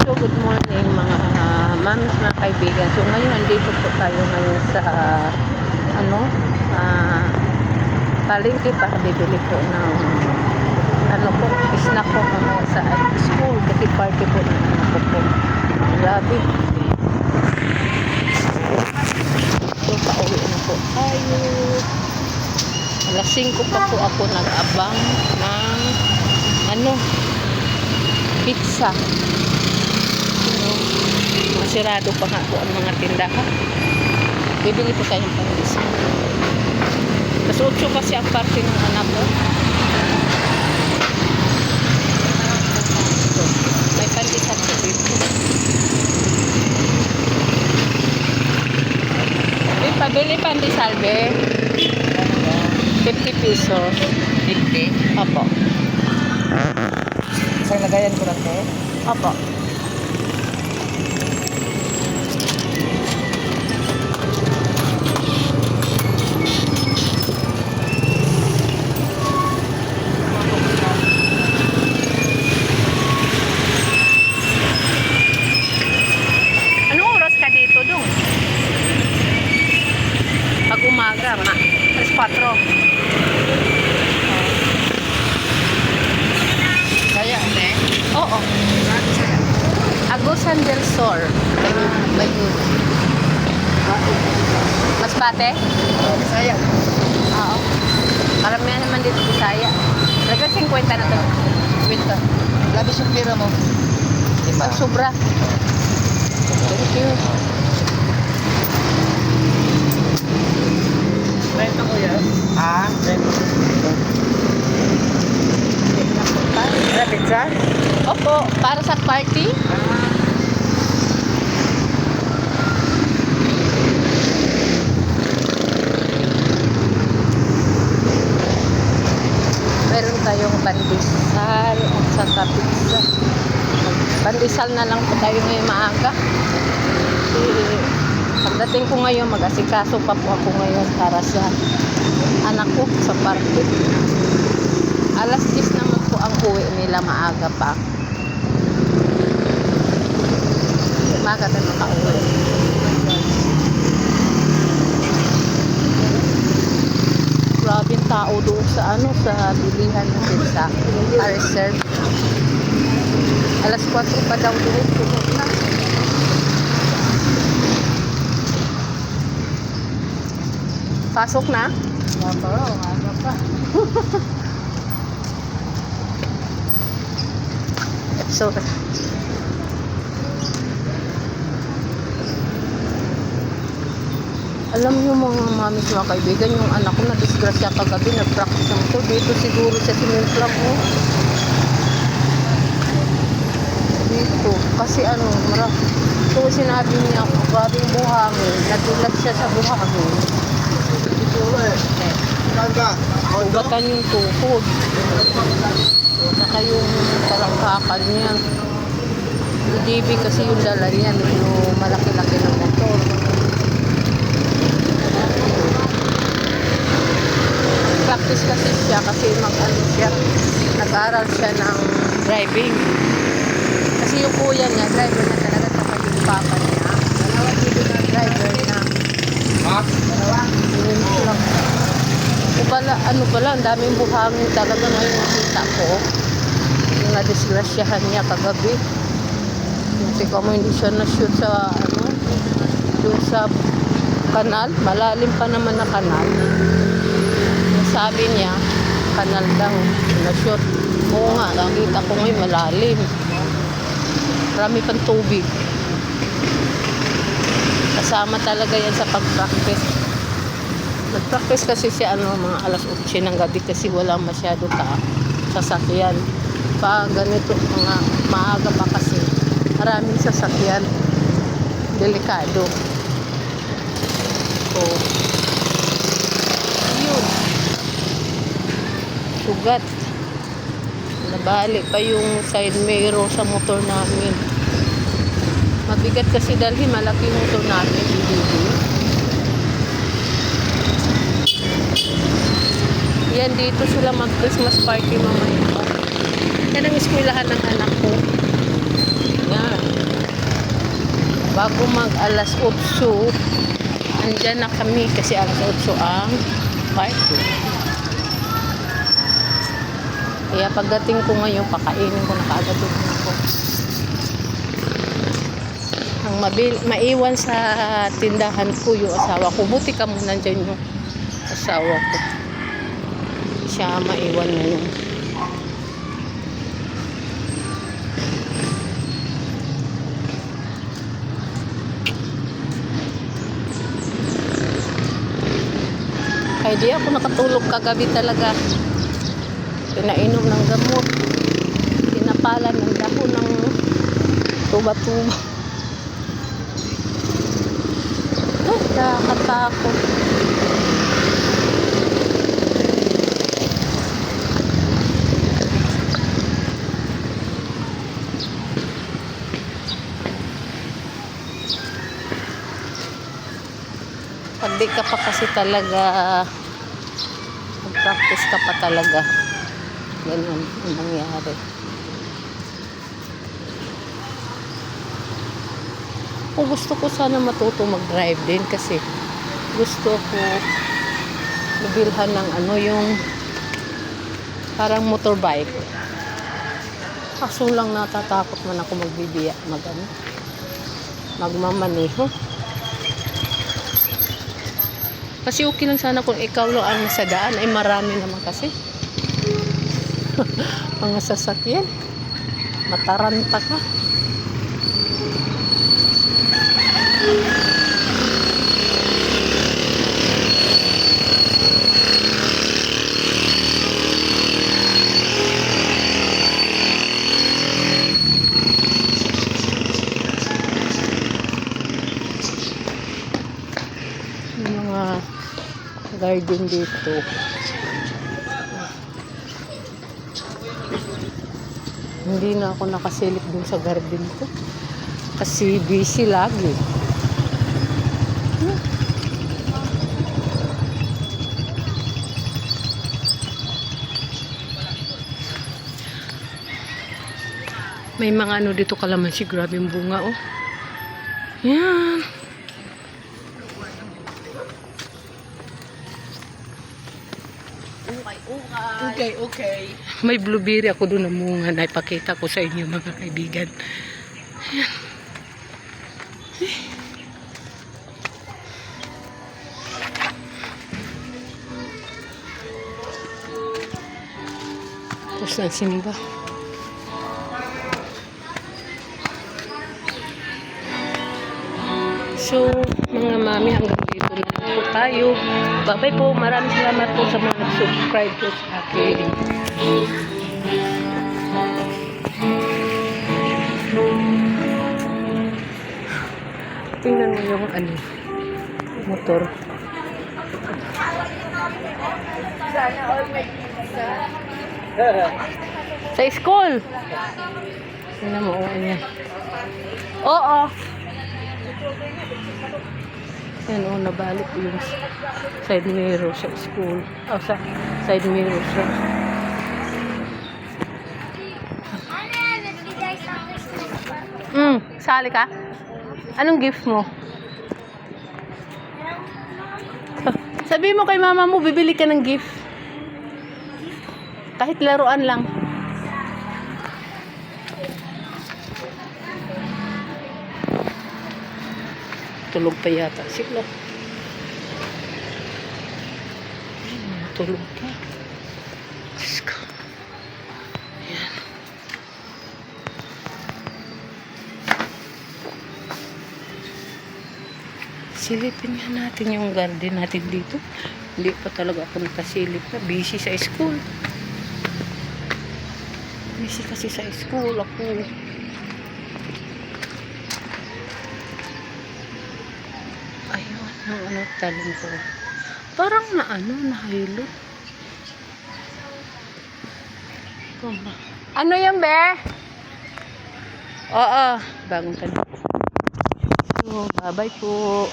So, good morning mga uh, mams, mga kaibigan. So, ngayon, andito po tayo ngayon sa, ano, ah, palengke para bibili po ng, ano po, snack po mga sa school. Kasi party po ng mga po po. Grabe. So, pauwi na po tayo. Alas 5 pa po ako nag-abang ng, ano, pizza. Masirado pa nga po ang mga tindahan. Bibili po tayo ng pangisa. Mas 8 kasi ang party ng anak ko. May pandesal po dito. May pabili pandesal, be. 50 pesos. 50. Opo. Sa lagayan ko lang to. Opo. Mas bate? Saya. Oo. Karamihan naman dito Bisaya. Talaga 50 na to. Kwenta. Labis yung pera mo. Lima. Pag sobra. Thank you. Kwenta ko yan. Ah? Kwenta. Ano, pizza? Opo, para sa party. Meron tayong bandisal at saka pizza. Bandisal na lang po tayo ngayon maaga. Eh, pagdating ko ngayon, mag-asikaso pa po ako ngayon para sa anak ko sa party. Alas 10 naman po ang uwi nila maaga pa. Maaga tayo makauwi. Grabe yung tao doon sa ano sa bilihan ng pizza. Reserve. Alas 4 pa daw doon. Puno na. Pasok na? Wala Ano pa? So, alam niyo mga mami mga kaibigan, yung anak ko na disgrasya kagabi, nag-practice ng motor. Dito siguro sa club mo. Dito. Kasi ano, mara. So, sinabi niya, grabing buhangin. Nadulas siya sa buhangin. Ugatan yung tuhod. Saka yung palangkakan niya. Yung DB kasi yung dala niya, medyo malaki-laki ng motor. Practice kasi siya kasi mag-ano siya, nag-aral siya ng driving. Kasi yung kuya niya, driver na talaga sa yung papa niya. Dalawa dito na driver na. Ha? Yun lang. O pala, ano pala, ang daming buhangin talaga ngayon nakita ko. Yung nadisgrasyahan niya kagabi. Kasi kamo hindi siya na-shoot sa, ano, doon sa kanal. Malalim pa naman na kanal. Sabi niya, kanal daw, na-shoot. Oo nga, nakita ko ngayon malalim. Marami pang tubig. Kasama talaga yan sa pag-practice. Nag-practice kasi siya ano, mga alas 8 ng gabi kasi wala masyado ka sasakyan. Pa ganito, mga maaga pa kasi maraming sasakyan. Delikado. So, yun. Sugat. Nabali pa yung side mirror sa motor namin. Mabigat kasi dahil malaki yung motor namin. Yan, dito sila mag-Christmas party mamaya. Yan ang eskwelahan ng anak ko. Yan. bago mag alas 8, andyan na kami kasi alas 8 ang party. Kaya pagdating ko ngayon, pakainin ko na kaagad yung ko. Ang mabil, maiwan sa tindahan ko yung asawa ko. Buti ka muna dyan yung asawa ko. Siya maiwan na yun. Kaya di ako nakatulog kagabi talaga. Pinainom ng gamot. Pinapalan ng dahon ng tuba-tuba. Ay, nakakatakot. Pag di ka pa kasi talaga mag-practice ka pa talaga. Ganun ang nangyari. Kung gusto ko sana matuto mag-drive din kasi gusto ko nabilhan ng ano yung parang motorbike. Kaso lang natatakot man ako magbibiya, mag ano, magmamaneho. Kasi okay lang sana kung ikaw lang ang nasa daan ay marami naman kasi. Mga sasakyan. Mataranta ka. Mga garden dito. Hindi na ako nakasilip dun sa garden ko. Kasi busy lagi. May mga ano dito kalamansi. Grabe bunga, oh. Yan. Okay, okay. May blueberry ako doon na munga na ipakita ko sa inyo mga kaibigan. Ayan. Tapos na simba. So, mga mami, hanggang dito na po tayo. Bye-bye po. Maraming salamat po sa mga nag-subscribe po sa akin. Tingnan mo yung ano, motor. Sa school. Tingnan mo, oo yan. Oo. Yan o, nabalik yung side mirror sa school. O, sa side mirror siya. Mm, sali ka? Anong gift mo? Sabi mo kay mama mo, bibili ka ng gift. Kahit laruan lang. Tulog pa yata sila. Hmm, Tulog pa. Diyos ko. Silipin nga natin yung garden natin dito. Hindi pa talaga ako nakasilip na. Busy sa school. Busy kasi sa school ako. Ayun, ang ano talong ko. Parang na ano, nahilo. Ano yan, be? Oo, bagong talong. So, bye-bye po.